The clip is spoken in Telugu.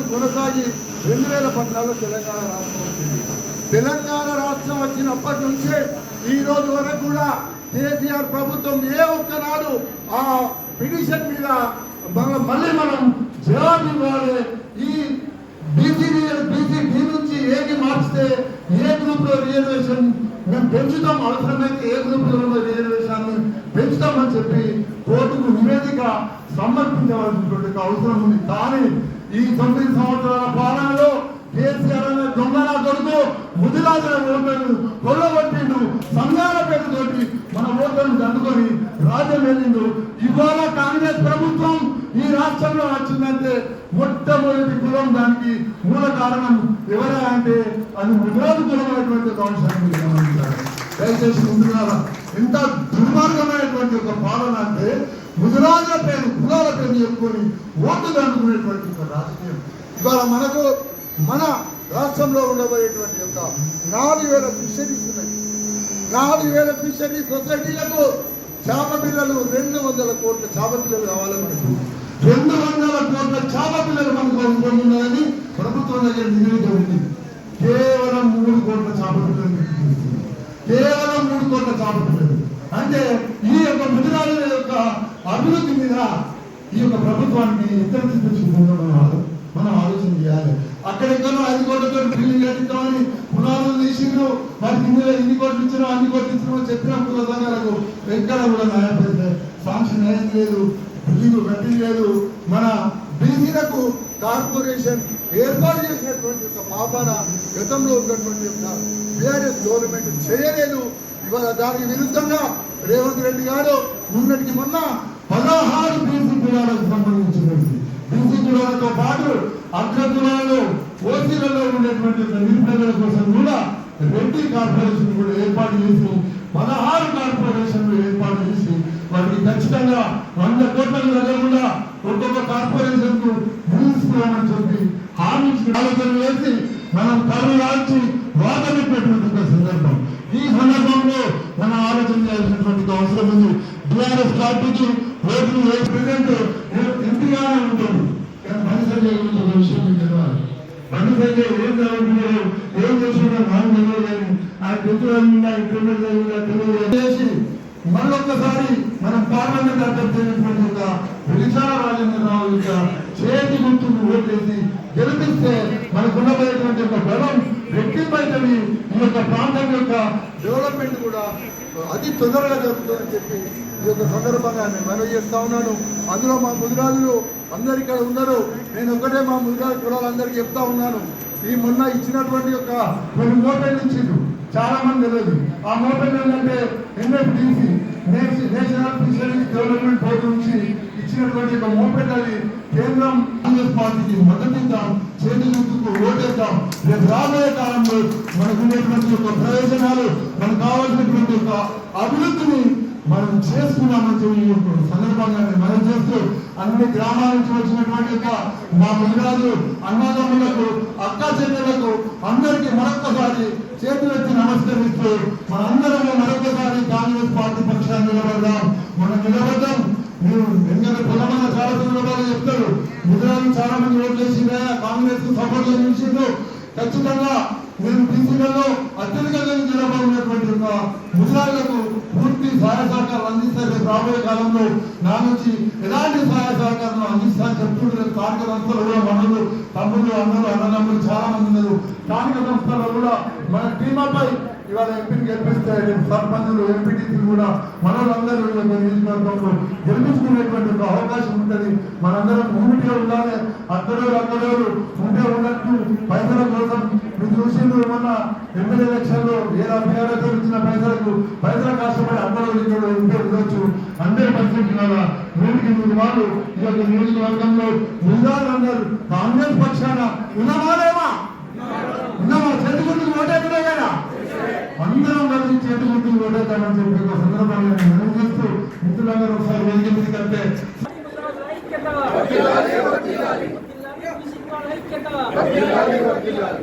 వరకు కొనసాగి రెండు వేల పద్నాలుగు తెలంగాణ రాష్ట్రం వచ్చింది. తెలంగాణ రాష్ట్రం వచ్చినప్పటి నుంచే ఈ రోజు వరకు కూడా కేసీఆర్ ప్రభుత్వం ఏ ఒక్కనాడు ఆ పిటిషన్ మీద మన- మళ్ళీ మనం జవాబు ఇవ్వాలి. ఈ బీసీ బీసీ డి నుంచి ఏది మార్చితే ఏ గ్రూప్లో రిజర్వేషన్ మేము పెంచుతాం. అవసరమైతే ఏ గ్రూప్లో రిజర్వేషన్ పెంచుతామని చెప్పి సమర్పించవలసినటువంటి అవసరం ఉంది. కానీ ఈ తొమ్మిది సంవత్సరాల పాలనలో కేసీఆర్ అనే దొంగల కొడుకు ముదిరాజుల ఓట్లను కొల్లగొట్టిండు. సంఘాల పేరుతోటి మన ఓట్లను దండుకొని రాజ్యం వెళ్ళిండు ఇవాళ కాంగ్రెస్ ప్రభుత్వం ఈ రాష్ట్రంలో వచ్చిందంటే మొట్టమొదటి కులం దానికి మూల కారణం ఎవరా అంటే అది ముదిరాజు కులమైనటువంటి ఒక అంశాన్ని మీరు గమనించాలి. దయచేసి ముందుగా ఎంత దుర్మార్గమైనటువంటి ఒక పాలన అంటే కులాల పేరు చెప్పుకొని ఓట్లు దండుకునేటువంటి ఒక రాజకీయం. ఇవాళ మనకు మన రాష్ట్రంలో ఉండబోయేటువంటి యొక్క నాలుగు వేల ఫిషరీస్ ఉన్నాయి. నాలుగు వేల ఫిషరీ సొసైటీలకు చేప పిల్లలు రెండు వందల కోట్ల చేప పిల్లలు కావాలి మనకు. రెండు వందల కోట్ల చేప పిల్లలు మనకు అవసరం ప్రభుత్వం దగ్గర నివేదిక ఉంది. కేవలం మూడు కోట్ల చేప పిల్లలు కేవలం మూడు కోట్ల చేప పిల్లలు. అంటే ఈ యొక్క ముదిరాజుల యొక్క అభివృద్ధి మీద ఈ యొక్క ప్రభుత్వానికి ఇతర తీసుకొచ్చిందో మనం మనం ఆలోచన చేయాలి. అక్కడెక్కడో ఐదు కోట్లతో బిల్డింగ్ కట్టిద్దామని పునాదులు తీసిండ్రు. మరి ఇందులో ఇన్ని కోట్లు ఇచ్చినా అన్ని కోట్లు ఇచ్చినా చెప్పినప్పుడు కుల సంఘాలకు ఎక్కడ కూడా న్యాయపడితే సాంక్షన్ ఏం లేదు బిల్డింగ్ కట్టి లేదు. మన బీసీలకు కార్పొరేషన్ ఏర్పాటు చేసినటువంటి యొక్క పాపాన గతంలో ఉన్నటువంటి యొక్క బీఆర్ఎస్ గవర్నమెంట్ చేయలేదు. ఇవాళ దానికి విరుద్ధంగా రేవంత్ రెడ్డి గారు మొన్నటికి మొన్న పదహారు బీసీ కులాలకు సంబంధించినటువంటి బీసీ కులాలతో పాటు అగ్ర కులాలు ఓసీలలో ఉండేటువంటి నిరుపేదల కోసం కూడా రెడ్డి కార్పొరేషన్ కూడా ఏర్పాటు చేసి పదహారు కార్పొరేషన్లు ఏర్పాటు చేసి వాటికి ఖచ్చితంగా వంద కోట్ల తగ్గకుండా ఒక్కొక్క కార్పొరేషన్కు నిలుస్తున్నామని చెప్పి హామీ ఆలోచన వేసి మనం కళ్ళు రాల్చి వాదనటువంటి ఒక సందర్భం. ఈ సందర్భంలో మనం ఆలోచన చేయాల్సినటువంటి అవసరం ఉంది. బీఆర్ఎస్ పార్టీకి రోజు ప్రజెంట్ ఎంపీగానే ఉంటుంది. కానీ బండి సంజయ్ గురించి ఒక విషయం మీకు తెలవాలి బండి సంజయ్ ఏం చదువుతున్నారు ఏం చేస్తున్నారు నాకు తెలియదు కానీ ఆయన పెద్దవాళ్ళ తెలియదు చేసి మరొకసారి మనం పార్లమెంట్ అభ్యర్థి ఒక విశాల రాజేంద్రరావు యొక్క చేతి గుర్తును ఓటేసి గెలిపిస్తే మనకున్నటువంటి ఒక బలం రెట్టింపైతని ఈ యొక్క ప్రాంతం యొక్క డెవలప్మెంట్ కూడా అతి తొందరగా జరుగుతుందని చెప్పి ఈ యొక్క సందర్భంగా నేను మనవి చేస్తా ఉన్నాను. అందులో మా ముదిరాజులు అందరు ఇక్కడ ఉన్నారు. నేను ఒకటే మా ముదిరాజు కులాలందరికీ చెప్తా ఉన్నాను. ఈ మొన్న ఇచ్చినటువంటి యొక్క కొన్ని మోటార్లు ఇచ్చిండ్రు. చాలా మంది తెలియదు. ఆ మోటార్లు ఏంటంటే NFDC national fisheries development board నుంచి ఇచ్చినటువంటి ఒక మోపెట్ అది కేంద్రం కాంగ్రెస్ పార్టీకి మద్దతిద్దాం చేతి గుర్తుకు ఓటేద్దాం రేపు రాబోయే కాలంలో మనకు ఉండేటువంటి ఒక ప్రయోజనాలు మనకు కావాల్సినటువంటి ఒక అభివృద్ధిని మనం చేసుకున్నామని చెప్పి సందర్భంగా మనం చేస్తూ అన్ని గ్రామాల నుంచి వచ్చినటువంటి యొక్క మా మహిళలు అన్నదమ్ములకు అక్క చెల్లెలకు అందరికీ మరొక్కసారి చేతులెత్తి నమస్కరిస్తూ మనందరం మరొకసారి కాంగ్రెస్ పార్టీ పక్షాన్ని నిలబడదాం. మనం నిలబడదాం మీరు ఎందుకంటే పొలమన్న చాలా సందర్భాలు చెప్తారు. ముద్రాలు చాలా మంది ఓట్లు వేసిందా కాంగ్రెస్కు సపోర్ట్ చేసిండు ఖచ్చితంగా నేను బీసీలలో అత్యధికంగా నిలబడినటువంటి ఒక ముసలాళ్ళకు పూర్తి సహాయ సహకారాలు అందిస్తే రాబోయే కాలంలో నా నుంచి ఎలాంటి సహాయ సహకారాలు అందిస్తాను చెప్తుంటే స్థానిక సంస్థలు కూడా మనలు తమ్ముళ్ళు అన్నలు అన్నదమ్ములు చాలా మంది ఉన్నారు. స్థానిక సంస్థల్లో కూడా మన టీమాపై ఇవాళ ఎంపీని గెలిపిస్తే సర్పంచులు ఎంపీటీసీలు కూడా మనోళ్ళందరూ నియోజకవర్గంలో గెలిపించుకునేటువంటి ఒక అవకాశం ఉంటుంది. మనందరం ఊరికే ఉండాలి అక్కడోరు అక్కడోరు ఉంటే ఉన్నట్టు పైసల కోసం చూసిండ్రు ఏమన్నా ఎమ్మెల్యే ఎలక్షన్లో లేదా పేదలతో ఇచ్చిన పైసలకు పైసలు కష్టపడి అందరూ ఇంట్లో ఉండొచ్చు. అందరి పరిస్థితి నూటికి నూరు వాళ్ళు ఈరోజు నియోజకవర్గంలో నిజాలందరూ కాంగ్రెస్ పక్షాన ఉన్నవా? లేవా ఉన్నవా చేతుకుంటుంది కదా? అందరం కలిసి చేతుకుంటుంది ఓటేద్దామని చెప్పి ఒక సందర్భంగా నేను చేస్తూ మిత్రులందరూ ఒకసారి వెలిగింది కంటే వర్తిల్లాలి వర్తిల్లాలి వర్తిల్లాలి